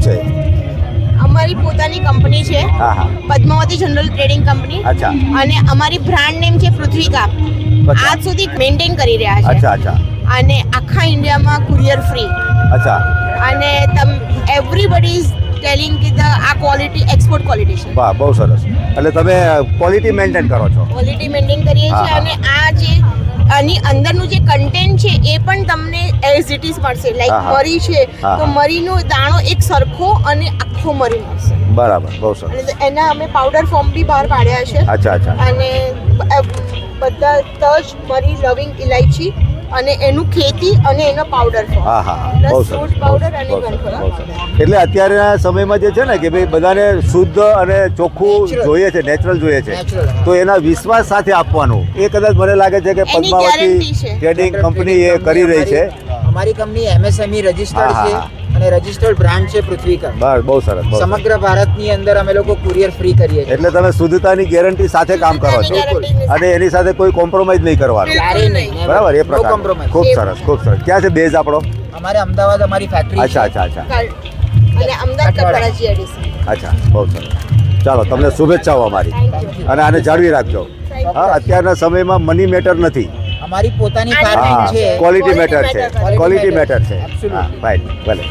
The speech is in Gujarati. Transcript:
શું છે? અમારી પોતાની કંપની છે પદ્માવતી જનરલ ટ્રેડિંગ કંપની. અચ્છા. અને અમારી બ્રાન્ડ નેમ છે પૃથ્વીકા. આજ સુધી મેન્ટેન કરી રહ્યા છે. અચ્છા અચ્છા. અને આખા ઇન્ડિયામાં કુરિયર ફ્રી. અચ્છા. અને તમ એવરીબડી ઇઝ ટેલિંગ કે ધ આ ક્વોલિટી એક્સપોર્ટ ક્વોલિટી છે. વાહ બહુ સરસ. એટલે તમે ક્વોલિટી મેન્ટેન કરો છો. ક્વોલિટી મેન્ટેન કરીએ છીએ અને આ જે આની અંદરનું જે કન્ટેન્ટ છે એ પણ તમને એઝ ઇટ ઇઝ મળશે. લાઈક. મરી છે તો મરીનો દાણો એક સરખો અને આખો મરી મળશે. બરાબર બહુ સરસ. એના અમે પાવડર ફોર્મ બી બહાર પાડ્યા છે. અચ્છા અચ્છા. અને બધા તજ મરી લવિંગ ઇલાયચી અને એનું ખેતી અને એનો પાવડર હા હા હા. બહુ સરસ અને સરસ. એટલે અત્યારના સમયમાં જે છે ને કે ભાઈ બધાને શુદ્ધ અને ચોખ્ખું જોઈએ છે નેચરલ જોઈએ છે. તો એના વિશ્વાસ સાથે આપવાનું. એ કદાચ મને લાગે છે કે પદ્માવતી ટ્રેડિંગ કંપની એ કરી રહી છે. અમારી કંપની એમએસએમઈ રજિસ્ટર્ડ છે. અને રજિસ્ટર્ડ બ્રાન્ડ છે પૃથ્વીકા બસ બહુ સરસ સમગ્ર ભારતની અંદર અમે લોકો કુરિયર ફ્રી કરીએ છીએ. એટલે તમે શુદ્ધતાની ગેરંટી સાથે કામ કરો છો? અને એની સાથે કોઈ કોમ્પ્રોમાઇઝ નહીં કરવાનું. બરાબર એ પ્રકાર ખૂબ સરસ ખૂબ સરસ. ક્યાં છે બેઝ આપણો? અમારે અમદાવાદ અમારી ફેક્ટરી અચ્છા અચ્છા અચ્છા. અને અમદાવાદ અચ્છા બહુ સરસ. ચાલો તમને શુભેચ્છાઓ અમારી. અને આને જાળવી રાખજો. હા અત્યારના સમયમાં મની મેટર નથી. અમારી પોતાની ફાર્મિંગ છે. ક્વોલિટી મેટર છે. ક્વોલિટી મેટર છે. હા ફાઇન ભલે.